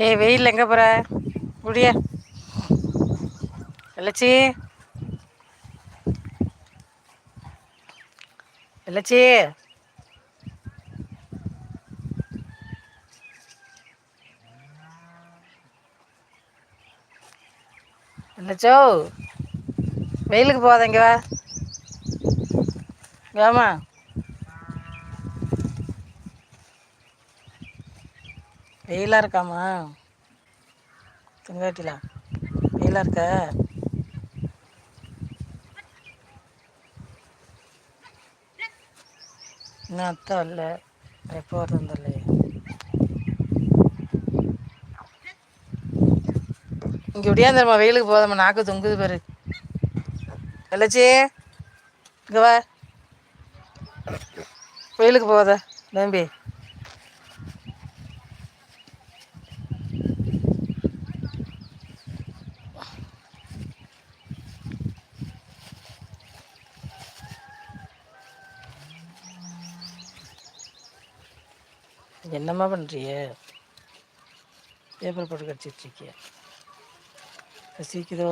ஏய் வெயில் எங்கே போகிற முடிய எல்லச்சி வெள்ளச்சி வெள்ளச்சோ வெயிலுக்கு போகாத இங்கே வா. இங்க வெயிலாக இருக்காம்மா. தெங்காட்டிலா வெயிலாக இருக்க? இன்னும் அத்தை வரல. எப்போ வரணும் இல்லையே இங்கே இப்படியா வெயிலுக்கு போதம்மா நாக்கு தொங்குது பாரு. எல்லச்சி இங்கே வா. வெயிலுக்கு போகாத தம்பி. என்னம்மா பண்ணுறிய பேப்பர் போட்டு கடிச்சிட்ருக்கிய ரசிக்குதோ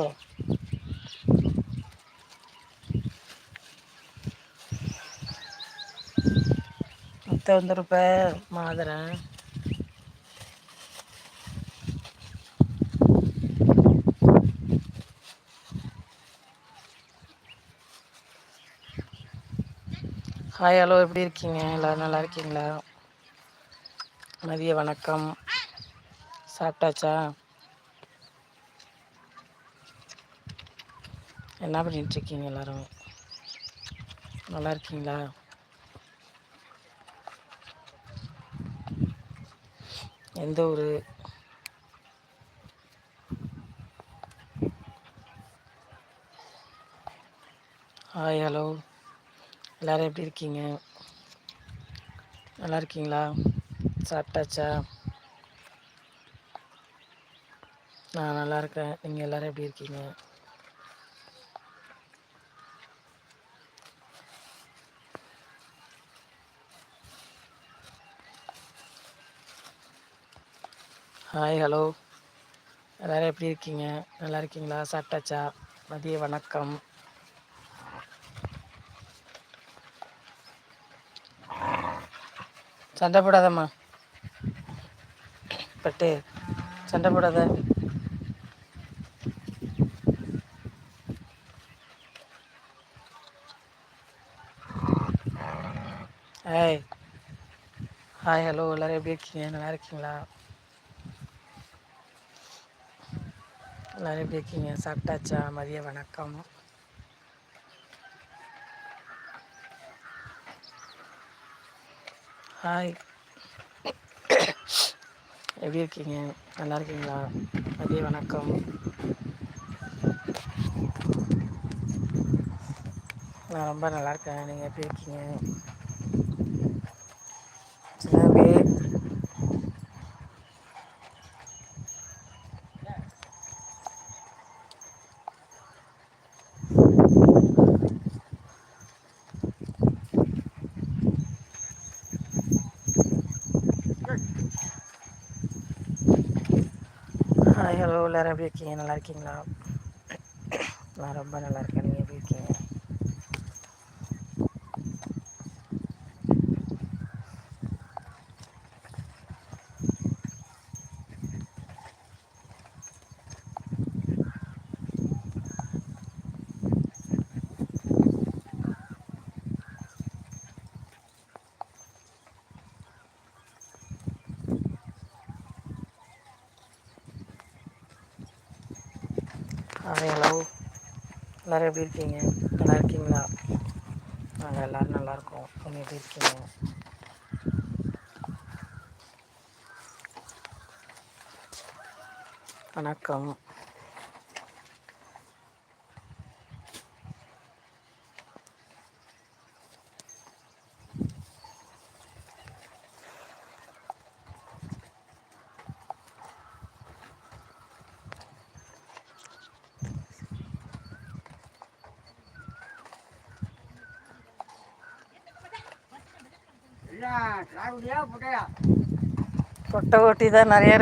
முத்த வந்துருப்ப மாதரன் ஹாய் ஹலோ எப்படி இருக்கீங்க? எல்லோரும் நல்லா இருக்கீங்களா? மதிய வணக்கம். சாப்பிட்டாச்சா? என்ன பண்ணிட்டுருக்கீங்க எல்லோரும்? நல்லா இருக்கீங்களா? எந்த ஊர்? Hi hello. எல்லோரும் எப்படி இருக்கீங்க? நல்லா இருக்கீங்களா? சாப்பிட்டாச்சா? நான் நல்லா இருக்கேன் நீங்கள் எல்லோரும் எப்படி இருக்கீங்க? ஹாய் ஹலோ எல்லோரும் எப்படி இருக்கீங்க? நல்லா இருக்கீங்களா? சாப்பிட்டாச்சா? மதிய வணக்கம். சண்டை போடாதம்மா. பட்டு சண்டை போடாத. ஹாய் ஹாய் ஹலோ எல்லோரும் எப்படி இருக்கீங்க? நல்லா இருக்கீங்களா? எல்லோரும் எப்படி இருக்கீங்க? சாப்பிட்டாச்சா? மதிய வணக்கம். ஹாய் எப்படி இருக்கீங்க? நல்லா இருக்கீங்களா? மதிய வணக்கம். நான் ரொம்ப நல்லா இருக்கேன். நீங்கள் எப்படி இருக்கீங்க சின்னபி ஹாய் ஹலோ எல்லோரும் எப்படி இருக்கீங்க? நல்லா இருக்கீங்களா? நான் ரொம்ப நல்லா இருக்கேன் நீங்கள் எப்படி இருக்கீங்க ஹாய் ஹலோ எல்லோரும் எப்படி இருக்கீங்க? நல்லா இருக்கீங்களா? நாங்கள் எல்லோரும் நல்லாயிருக்கோம் நீங்கள் எப்படி இருக்கீங்க? வணக்கம். பொட்டை ஓட்டி தான் நிறைய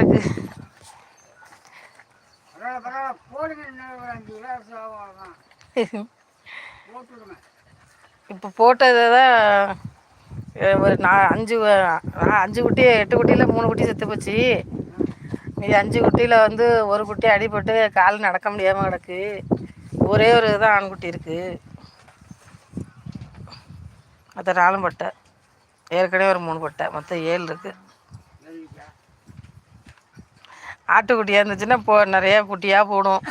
போட்டுவிடுங்க இப்போ போட்டதை தான் ஒரு நா அஞ்சு அஞ்சு குட்டி எட்டு குட்டியில் மூணு குட்டி செத்து போச்சு. மீதி அஞ்சு குட்டியில் வந்து ஒரு குட்டி அடிபட்டு கால் நடக்க முடியாமல் கிடக்கு. ஒரே ஒரு தான் ஆண்குட்டி இருக்குது மற்ற நாலும் பட்டை. ஏற்கனவே ஒரு மூணு பட்டை மொத்தம் ஏழு இருக்குது ஆட்டுக்குட்டியாக இருந்துச்சுன்னா போ நிறையா குட்டியாக போடும்.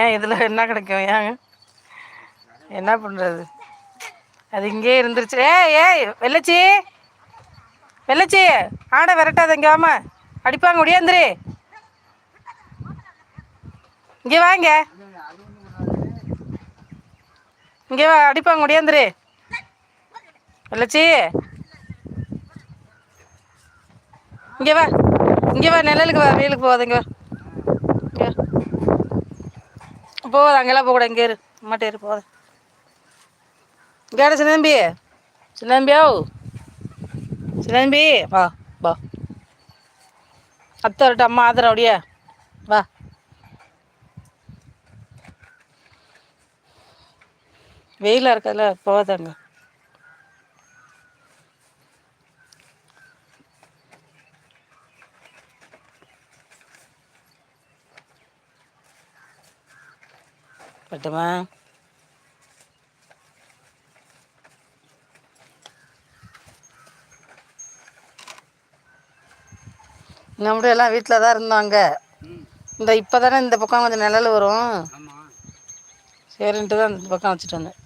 ஏன் இதில் என்ன கிடைக்கும் ஏன்? என்ன பண்ணுறது அது இங்கேயே இருந்துருச்சு. ஏ ஏய் வெள்ளச்சி. வெள்ளச்சி ஆடை விரட்டாத இங்கே வாமா அடிப்பாங்க முடியாந்துரு இங்கே வாங்க இங்கே. வா அடிப்பாங்க முடியாந்துரு வெள்ளச்சி. இங்கே வா. இங்கே வா நிழலுக்கு வா வெயிலுக்கு போகாத இங்கே வா. இங்கே போகாத அங்கெல்லாம் போகக்கூடாது இங்கே இரு. அம்மாட்ட இரு போகாத. இங்கே சின்ன தம்பி சின்ன தம்பியோ சின்ன தம்பி வா வா. அத்தை வரட்டும் அம்மா ஆதரவு அப்படியே. வா. வெயிலாக இருக்கல போகாதாங்க பட்டுமா நம்மளும் எல்லாம் வீட்டில் தான் இருந்தாங்க. இந்த இப்போ தானே இந்த பக்கம் கொஞ்சம் நிழல் வரும். ஆமாம் சரின்ட்டு தான் இந்த பக்கம் வச்சுட்டு வந்தேன்.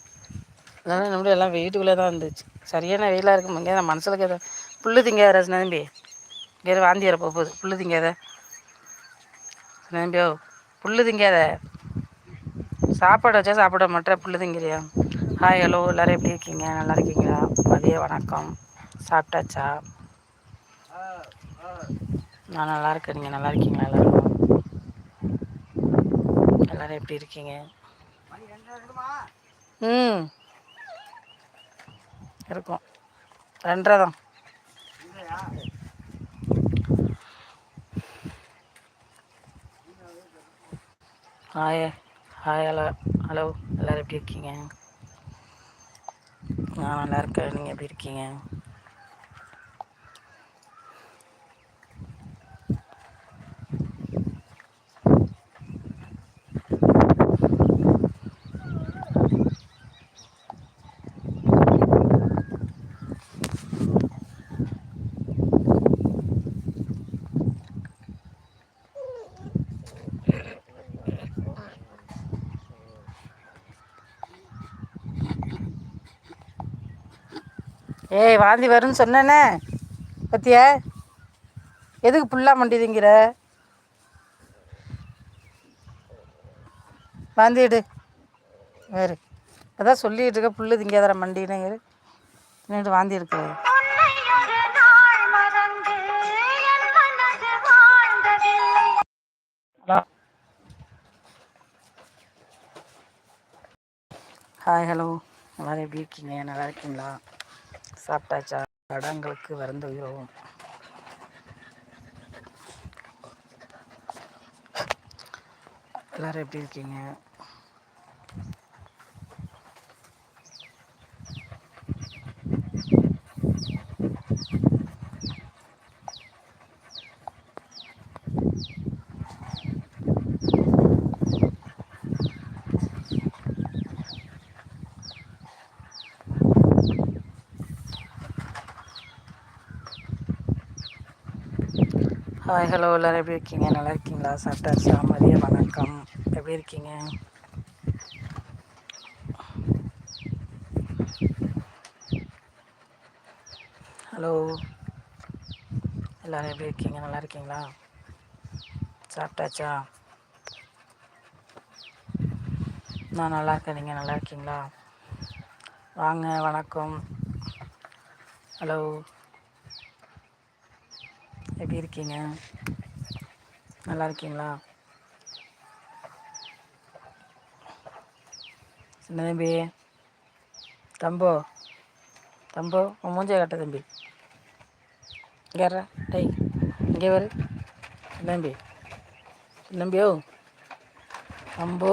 அதனால் நம்மளும் எல்லாம் வீட்டுக்குள்ளே தான் இருந்துச்சு. சரியான வெயிலாக இருக்கும் இங்கே நான் மனசுக்கு எதாவது புல்லு திங்காத நம்பி இங்கே வாந்தி வர போகுது புல்லு திங்காத. நம்பியோ புல்லு திங்காத. சாப்பாடு வச்சா சாப்பிட மாட்டேன் புள்ளுதிங்கிறியா ஹாய் ஹலோ எல்லோரும் எப்படி இருக்கீங்க? நல்லா இருக்கீங்களா? மதிய வணக்கம். சாப்பிட்டாச்சா? நான் நல்லா இருக்கேன். நீங்கள் நல்லா இருக்கீங்களா எல்லோரும்? எல்லோரும் எப்படி இருக்கீங்க? ம். இருக்கும். ரெண்டரை தான். ஆயே ஹாய் ஹலோ ஹலோ எல்லோரும் எப்படி இருக்கீங்க? நான் நல்லா இருக்கேன். நீங்கள் எப்படி இருக்கீங்க? ஏய் வாந்தி வரும்னு சொன்னேனே. பத்தியா? எதுக்கு புல்லா மண்டிதுங்கிற? வாந்திடு வேறு. அதான் சொல்லிட்டு இருக்க புல்லு திங்காதர மண்டின்னு நின்று வாந்தி எடுக்கிற ஹலோ. Hi hello. எல்லோரும் எப்படி இருக்கீங்க? நல்லா இருக்கீங்களா? சாப்பிட்டாச்சா? படங்களுக்கு வறந்து உயிரோம். எல்லோரும் எப்படி இருக்கீங்க? ஹாய் ஹலோ எல்லோரும் எப்படி இருக்கீங்க? நல்லா இருக்கீங்களா? சாப்பிட்டாச்சா? மதிய வணக்கம். எப்படி இருக்கீங்க? ஹலோ. எல்லோரும் எப்படி இருக்கீங்க? நல்லா இருக்கீங்களா? சாப்பிட்டாச்சா? நான் நல்லா இருக்கேன். நீங்கள் நல்லா இருக்கீங்களா? வாங்க வணக்கம். ஹலோ. எப்படி இருக்கீங்க? நல்லா இருக்கீங்களா? சின்ன தம்பி தம்போ தம்போ உன் மூஞ்சை கட்ட தம்பி. இங்கே டை இங்கே வரு. தம்பி தம்பியோ அம்பு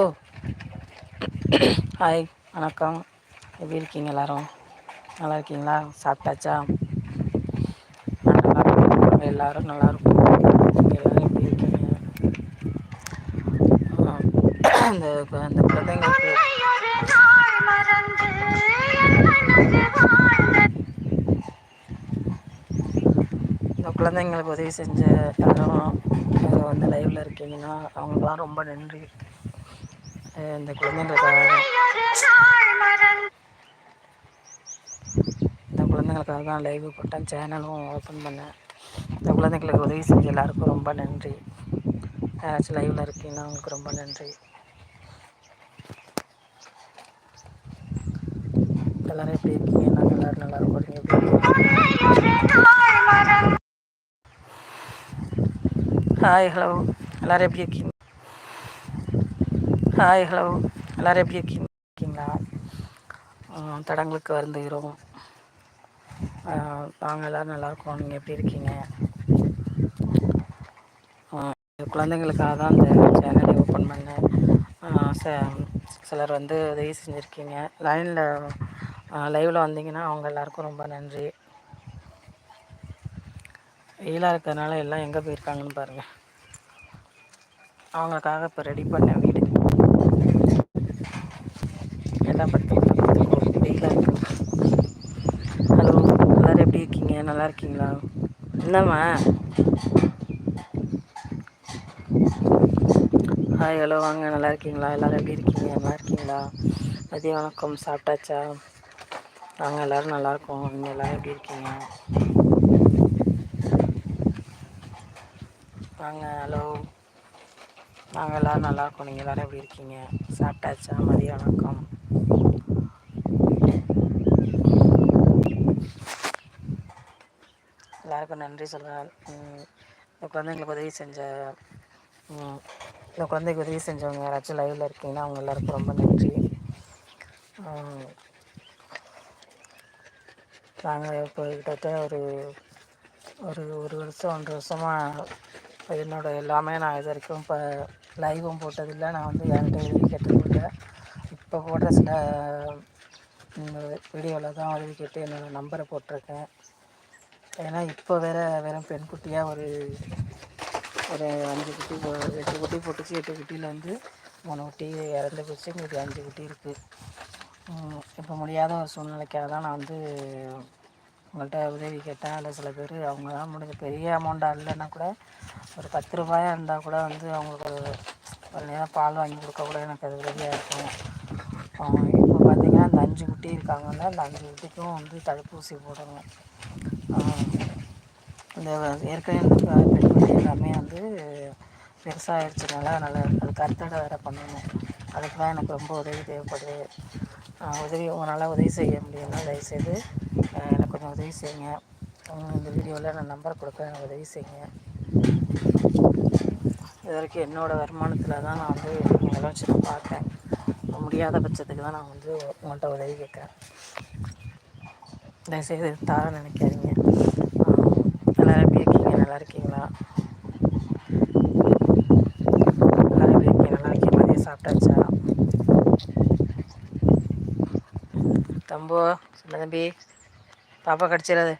ஹாய் வணக்கம். எப்படி இருக்கீங்க எல்லோரும்? நல்லா இருக்கீங்களா? சாப்பிட்டாச்சா? எல்லாரும் நல்லா இருக்கும் நீங்கள் எல்லாரும் எப்படி இருக்கீங்க? அந்த அந்த குழந்தைங்களுக்கு இந்த குழந்தைங்களுக்கு உதவி செஞ்ச யாரும் வந்து லைவில் இருக்கீங்கன்னா அவங்களுக்குலாம் ரொம்ப நன்றி. இந்த குழந்தைங்களுக்காக. இந்த குழந்தைங்களுக்காக தான் லைவ் போட்டேன் சேனலும் ஓப்பன் பண்ணேன். இந்த குழந்தைங்களுக்கு உதவி செஞ்ச எல்லாருக்கும் ரொம்ப நன்றி. யாராச்சும் லைவில் இருக்கீங்கன்னா அவங்களுக்கு ரொம்ப நன்றி. எல்லோரும் எப்படி இருக்கீங்க? நாங்கள் எல்லோரும் நல்லா இருக்கோம். இருக்கீங்க? ஹாய் ஹலோ எல்லோரும் எப்படி இருக்கீங்க? ஹாய் ஹலோ எல்லோரும் எப்படி இருக்கீங்க? இருக்கீங்களா? தடங்களுக்கு வருந்துகிறோம். ஆஹ், நாங்கள் எல்லோரும் நல்லா இருக்கோம் நீங்கள் எப்படி இருக்கீங்க? குழந்தைங்களுக்காக தான் இந்த சேனலை ஓப்பன் பண்ணேன். ச- சிலர் வந்து உதவி செஞ்சுருக்கீங்க. லைனில் லைவில் வந்தீங்கன்னா அவங்க எல்லாருக்கும் ரொம்ப நன்றி. வெயிலாக இருக்கிறதுனால எல்லாம் எங்கே போயிருக்காங்கன்னு பாருங்கள் அவங்களுக்காக இப்போ ரெடி பண்ணேன் வீடு. எல்லாம் பத்து வெயிலாக இருக்கு ஹலோ எல்லோரும் எப்படி இருக்கீங்க நல்லா இருக்கீங்களா என்னம்மா? ஹாய் ஹலோ வாங்க நல்லா இருக்கீங்களா எல்லோரும் எப்படி இருக்கீங்க? நல்லா இருக்கீங்களா மதிய வணக்கம். சாப்பிட்டாச்சா? நாங்கள் எல்லோரும் நல்லாயிருக்கோம் நீங்கள் எல்லோரும் எப்படி இருக்கீங்க? வாங்க ஹலோ நாங்கள் எல்லோரும் நல்லா இருக்கோம் நீங்கள் எல்லோரும் எப்படி இருக்கீங்க? சாப்பிட்டாச்சா? மதிய வணக்கம். எல்லாருக்கும் நன்றி சொல்கிறேன் இந்த குழந்தைங்களுக்கு உதவி செஞ்ச இந்த குழந்தைக்கு உதவி செஞ்சவங்க யாராச்சும் லைவில் இருக்கீங்கன்னா அவங்க எல்லாருக்கும் ரொம்ப நன்றி. நாங்கள் இப்போ கிட்டத்தட்ட ஒரு ஒரு ஒரு வருஷம் ஒன்றரை வருஷமாக என்னோடய எல்லாமே நான் இது வரைக்கும் இப்போ லைவும் போட்டதில்லை. நான் வந்து யார்கிட்ட உதவி கேட்டதில்லை. இப்போ போடுற சில வீடியோவில் தான் உதவி கேட்டு என்னோடய நம்பரை போட்டிருக்கேன். ஏன்னா இப்போ வேற வெறும் பெண் குட்டியாக ஒரு ஒரு அஞ்சு குட்டி போ- எட்டு குட்டி போட்டுச்சு. எட்டு குட்டியில் வந்து மூணு குட்டி இறந்து போச்சு. எங்களுக்கு அஞ்சு குட்டி இருக்குது இப்போ முடியாத ஒரு சூழ்நிலைக்காக தான் நான் வந்து உங்கள்கிட்ட உதவி கேட்டேன். அதில் சில பேர் அவங்க தான் முடிஞ்ச பெரிய அமௌண்ட்டாக இல்லைன்னா கூட ஒரு பத்து ரூபாயாக இருந்தால் கூட வந்து அவங்களுக்கு ஒரு ஒரு நேரம் பால் வாங்கி கொடுக்க கூட எனக்கு அது உதவியாக இருக்கும். பார்த்திங்கன்னா அந்த அஞ்சு குட்டி இருக்காங்கன்னா அந்த அஞ்சு குட்டிக்கும் வந்து தடுப்பூசி போடணும். இந்த ஏற்கனவே பெண் குட்டி எல்லாமே வந்து பெருசாகிடுச்சுனால அதனால் அது கருத்தடை வேறு பண்ணணும். அதுக்கு தான் எனக்கு ரொம்ப உதவி தேவைப்படுது. உதவி உங்களால் உதவி செய்ய முடியும்னா தயவுசெய்து எனக்கு கொஞ்சம் உதவி செய்யுங்க. இந்த வீடியோவில் நான் நம்பர் கொடுக்குறேன். எனக்கு உதவி செய்யுங்க. இது வரைக்கும் என்னோடய வருமானத்தில் தான் நான் வந்து உங்களை வச்சு நான் முடியாத பட்சத்துக்கு தான் நான் வந்து உங்கள்கிட்ட உதவி கேட்குறேன். தயவுசெய்து தார நினைக்காதீங்க. நல்லா எல்லோரும் எப்படி இருக்கீங்க நல்லா இருக்கீங்களா? எல்லோரும் எப்படி இருக்கீங்க நல்லா இருக்கீங்க மதியம் சாப்பிட்டாச்சா? தம்பு சின்ன தம்பி பாப்பா கடிச்சிடாது.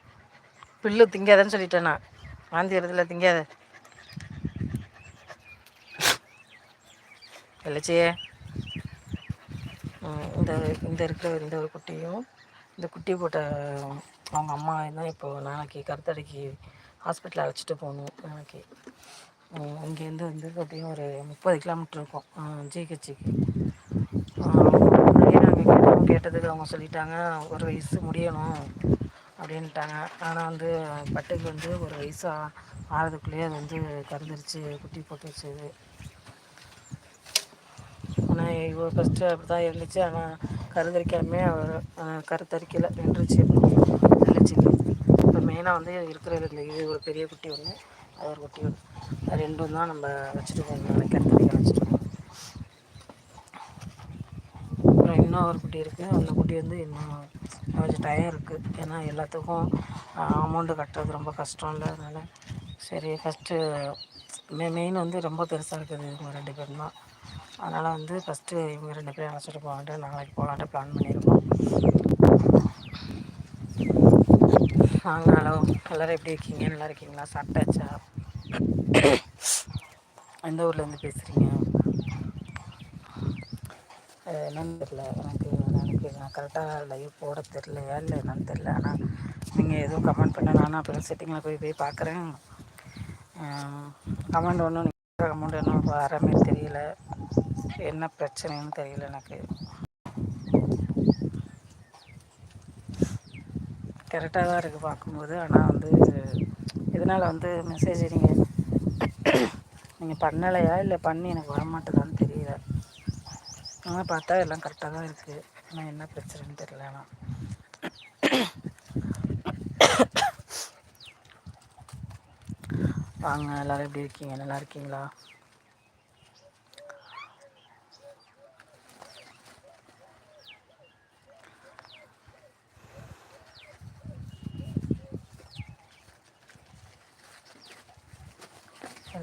பில்லு திங்காதன்னு சொல்லிட்டேன் நான். வாந்தி இடத்துல திங்காத. வெள்ளச்சியே இந்த இந்த இருக்கிற இந்த ஒரு குட்டியும் இந்த குட்டி போட்ட அவங்க அம்மா தான் இப்போ நாளைக்கு கருத்தடைக்கு ஹாஸ்பிட்டல் அழைச்சிட்டு போகணும் நாளைக்கு. இங்கேருந்து வந்து எப்படியும் ஒரு முப்பது கிலோமீட்டர் இருக்கும். ஜிஹெச்சிக்கு. நாங்கள் கேட்டதுக்கு அவங்க சொல்லிட்டாங்க ஒரு வயசு முடியணும் அப்படின்ட்டாங்க. ஆனால் வந்து பட்டுக்கு வந்து ஒரு வயசு ஆறதுக்குள்ளேயே அது வந்து கறந்துருச்சு குட்டி போட்டுருச்சு இவ்வளோ ஃபஸ்ட்டு அப்படி தான் இருந்துச்சு ஆனால் கருத்தரிக்காமே அவர் கருத்தரிக்கலை. நின்றுச்சு. நின்றுச்சு. இப்போ மெயினாக வந்து இருக்கிற இது ஒரு பெரிய குட்டி ஒன்று அது ஒரு குட்டி ஒன்று அது ரெண்டும் தான் நம்ம வச்சுட்டு போகணும். கருத்தரிக்க வச்சுருக்கோம் அப்புறம் இன்னும் ஒரு குட்டி இருக்குது அந்த குட்டி வந்து இன்னும் கொஞ்சம் டயம் இருக்குது ஏன்னா எல்லாத்துக்கும் அமௌண்ட்டு கட்டுறது ரொம்ப கஷ்டம் இல்லை. அதனால் சரி ஃபஸ்ட்டு மெ மெயின் வந்து ரொம்ப பெருசாக இருக்குது. இவங்க ரெண்டு பேரும் தான் அதனால் வந்து ஃபஸ்ட்டு இவங்க ரெண்டு பேரும் அழைச்சிட்டு போகலான்ட்டு நாளைக்கு போகலான்ட்டு பிளான் பண்ணியிருக்கோம். வாங்க ஹலோ. எல்லோரும் எப்படி இருக்கீங்க? நல்லா இருக்கீங்களா? சாப்பிட்டாச்சா? எந்த ஊர்லேருந்து பேசுகிறீங்க என்னன்னு தெரில எனக்கு எனக்கு நான் கரெக்டாக லைவ் போட தெரிலையா இல்லை என்னன்னு தெரில ஆனால் நீங்கள் எதுவும் கமெண்ட் பண்ண நானும் அப்புறம் செட்டிங்கில் போய் போய் பார்க்குறேன். கமெண்ட் ஒன்றும் நீங்கள் கமெண்ட் ஒன்றும் வர மாதிரி தெரியல. என்ன பிரச்சனைன்னு தெரியல எனக்கு. கரெக்டாக தான் இருக்குது பார்க்கும்போது. ஆனால் வந்து இதனால் வந்து மெசேஜ் நீங்கள் நீங்கள் பண்ணலையா? இல்லை பண்ணி எனக்கு வரமாட்டேதான்னு தெரியல. ஆனால் பார்த்தா எல்லாம் கரெக்டாக தான் இருக்குது ஆனால் என்ன பிரச்சனைன்னு தெரியல ஆனால் வாங்க எல்லோரும் எப்படி இருக்கீங்க? நல்லா இருக்கீங்களா?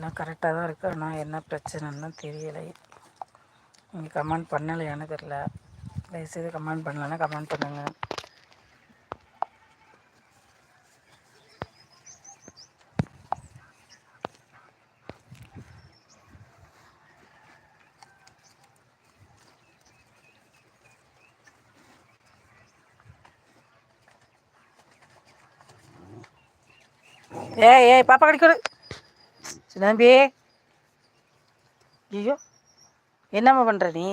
எல்லாம் கரெக்டாக தான் இருக்குது ஆனால் என்ன பிரச்சனைன்னு தெரியலை. நீங்கள் கமெண்ட் பண்ணலையானு தெரில தயவுசெய்து கமெண்ட் பண்ணலன்னா கமெண்ட் பண்ணுங்கள் ஏய் ஏய் பாப்பா கடிக்கொடு சின்னம்பி ஐயோ என்னம்மா பண்ணுற நீ?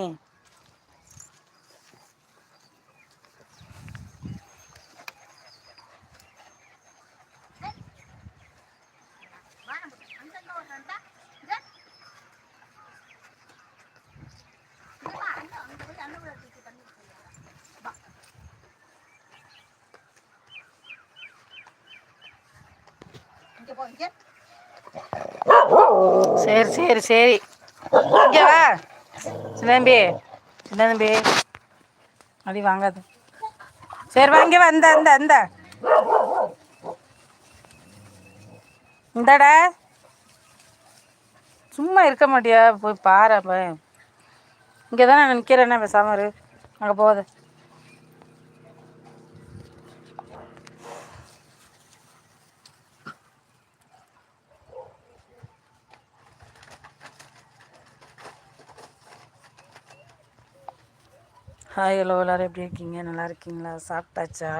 சரி சரி. இங்கே வா. சின்னம்பி சின்னம்பி அடி வாங்காது. சரி வாங்க வந்த அந்த அந்த இந்தடா. சும்மா இருக்க மாட்டியா? போய் பாரு இங்கே தானே நிற்கிறேன்னா பேசாமல் அங்கே போகுது. ஹாய் ஹலோ எல்லோரும் எப்படி இருக்கீங்க நல்லா இருக்கீங்களா சாப்பிட்டாச்சா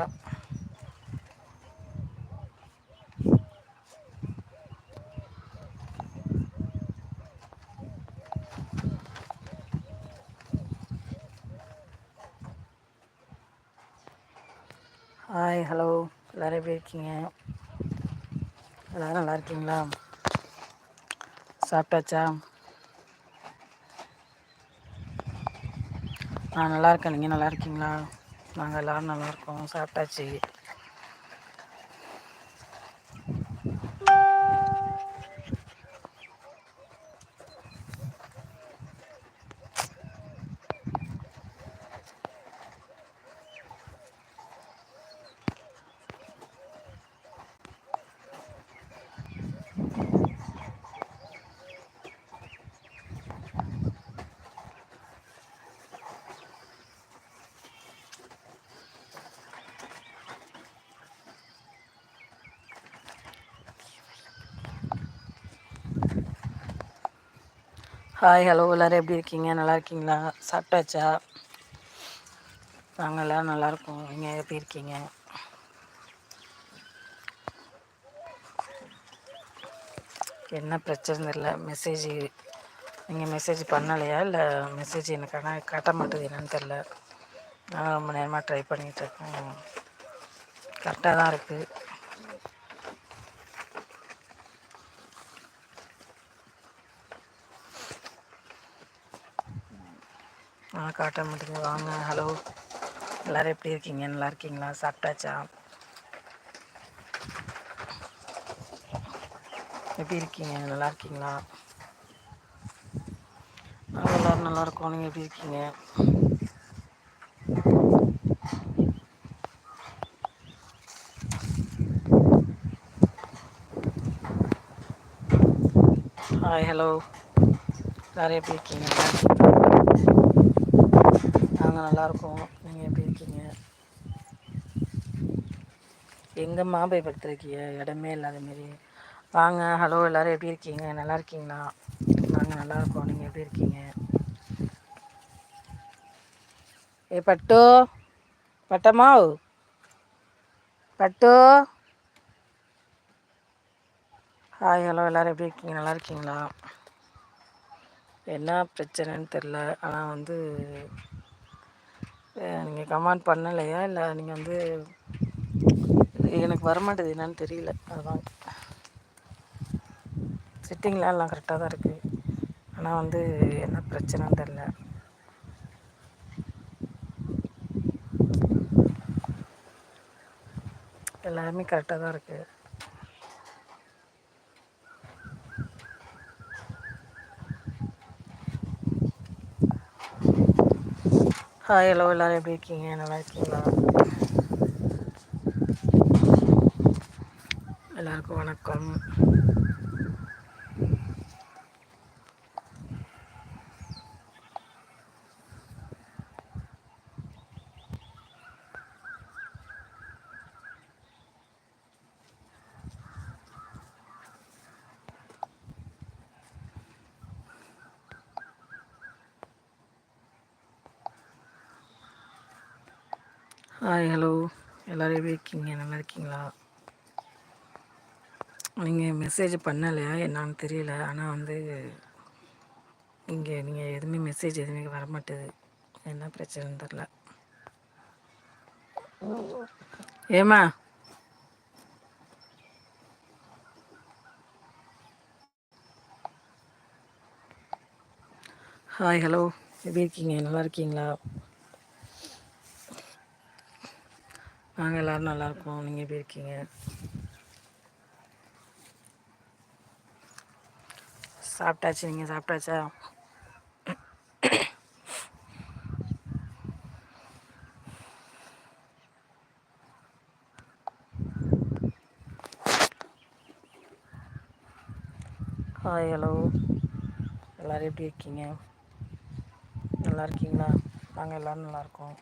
ஹாய் ஹலோ எல்லோரும் எப்படி இருக்கீங்க எல்லோரும் நல்லா இருக்கீங்களா சாப்பிட்டாச்சா நான் நல்லா இருக்கேன் நீங்கள் நல்லா இருக்கீங்களா நாங்கள் எல்லோரும் நல்லாயிருக்கோம். சாப்பிட்டாச்சு. ஹாய் ஹலோ எல்லோரும் எப்படி இருக்கீங்க? நல்லா இருக்கீங்களா? சாப்பிட்டாச்சா? நாங்கள் எல்லோரும் நல்லாயிருக்கோம் நீங்கள் எப்படி இருக்கீங்க? என்ன பிரச்சனை இல்லை மெசேஜ் நீங்கள் மெசேஜ் பண்ணலையா? இல்லை மெசேஜ் எனக்கு ஆனால் காட்ட மாட்டேது என்னன்னு தெரில நான் ரொம்ப நேரமாக ட்ரை பண்ணிகிட்ருக்கேன் கரெக்டாக தான் இருக்குது ஆ காட்ட மாட்டேங்குது வாங்க. ஹலோ எல்லோரும் எப்படி இருக்கீங்க? நல்லா இருக்கீங்களா? சாப்பிட்டாச்சா? எப்படி இருக்கீங்க? நல்லா இருக்கீங்களா? நாங்கள் எல்லோரும் நல்லா இருக்கோம். நீங்கள் எப்படி இருக்கீங்க? ஹாய் ஹலோ எல்லோரும் எப்படி இருக்கீங்க? நாங்கள் நல்லாயிருக்கோம் நீங்கள் எப்படி இருக்கீங்க? எங்கம்மா மாபை படுத்துருக்கீங்க இடமே இல்லாத மாரி. வாங்க ஹலோ எல்லோரும் எப்படி இருக்கீங்க? நல்லா இருக்கீங்களா? நாங்கள் நல்லா இருக்கோம் நீங்கள் எப்படி இருக்கீங்க? ஏ பட்டு பட்டம்மாவ் பட்டு. ஹாய் ஹலோ எல்லோரும் எப்படி இருக்கீங்க? நல்லா இருக்கீங்களா? என்ன பிரச்சனைன்னு தெரில ஆனால் வந்து நீங்கள் கமெண்ட் பண்ணலையா? இல்லை நீங்கள் வந்து எனக்கு வரமாட்டேது என்னன்னு தெரியல. அதுதான் சிட்டிங்லாம் எல்லாம் கரெக்டாக தான் இருக்குது ஆனால் வந்து என்ன பிரச்சனைன்னு தெரில எல்லாருமே கரெக்டாக தான் இருக்குது ஹாய் ஹலோ எல்லோரும் எப்படி இருக்கீங்க? நல்லா இருக்கீங்களா? எல்லாருக்கும் வணக்கம். ஹாய் ஹலோ எல்லோரும் எப்படி இருக்கீங்க? நல்லா இருக்கீங்களா? நீங்கள் மெசேஜ் பண்ணலையா? என்னான்னு தெரியல. ஆனால் வந்து இங்கே நீங்கள் எதுவுமே மெசேஜ் எதுவுமே வரமாட்டேது. என்ன பிரச்சனைன்னு தெரில ஏமா ஹாய் ஹலோ எப்படி இருக்கீங்க? நல்லா இருக்கீங்களா? நாங்கள் எல்லோரும் நல்லாயிருக்கோம் நீங்கள் எப்படி இருக்கீங்க? சாப்பிட்டாச்சு. நீங்கள் சாப்பிட்டாச்சா? ஹாய் ஹலோ எல்லோரும் எப்படி இருக்கீங்க? நல்லா இருக்கீங்களா? நாங்கள் எல்லோரும் நல்லாயிருக்கோம்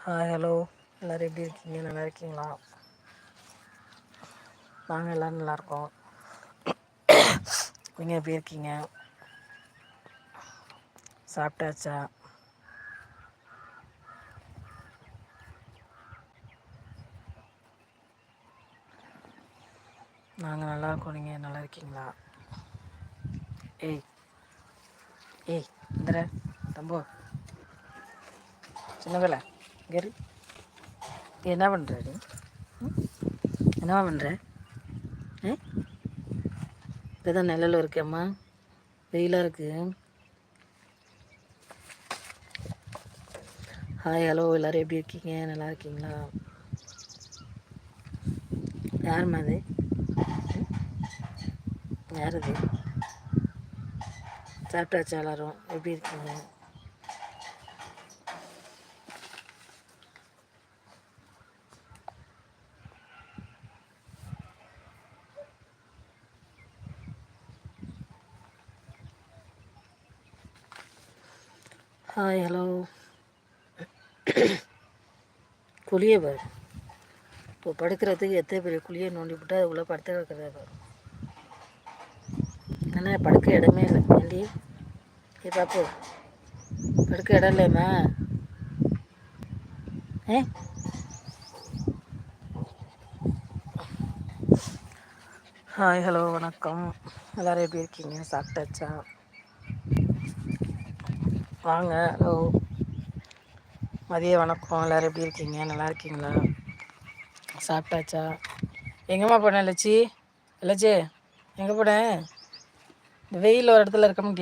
ஹாய் ஹலோ எல்லோரும் எப்படி இருக்கீங்க? நல்லா இருக்கீங்களா? நாங்கள் எல்லோரும் நல்லாயிருக்கோம் நீங்கள் எப்படி இருக்கீங்க? சாப்பிட்டாச்சா? நாங்கள் நல்லா இருக்கோம். நீங்கள் நல்லா இருக்கீங்களா? ஏய் ஏய் இந்த தம்போ. சின்ன வேலை கரு. என்ன பண்ணுற நீ என்னவா பண்ணுற இப்போ தான் நிழல் இருக்கேம்மா. வெயிலாக இருக்கு. ஹாய் ஹலோ எல்லோரும் எப்படி இருக்கீங்க? நல்லா இருக்கீங்களா? யாருமா அது? யார் அது? சாப்பிட்டாச்சா எல்லாரும்? எப்படி இருக்கீங்க? ஹாய் ஹலோ குழிய பாரு. இப்போ படுக்கிறதுக்கு எத்தனை பெரிய குழியை நோண்டி விட்டு அதுக்குள்ளே படுத்து கிடக்கிறத பாரு. ஆனால் படுக்க இடமே இல்லை. ஏண்டி? ஏ பாப்பு. படுக்க இடம் இல்லையம்மா. ஏ? ஹாய் ஹலோ வணக்கம். எல்லோரும் எப்படி இருக்கீங்க? சாப்பிட்டாச்சா? வாங்க. ஹலோ. மதிய வணக்கம். எல்லோரும் எப்படி இருக்கீங்க? நல்லா இருக்கீங்களா? சாப்பிட்டாச்சா? எங்கேம்மா போனேன் லட்சி லட்சி எங்கே போனேன் இந்த வெயில் ஒரு இடத்துல இருக்க முடியும்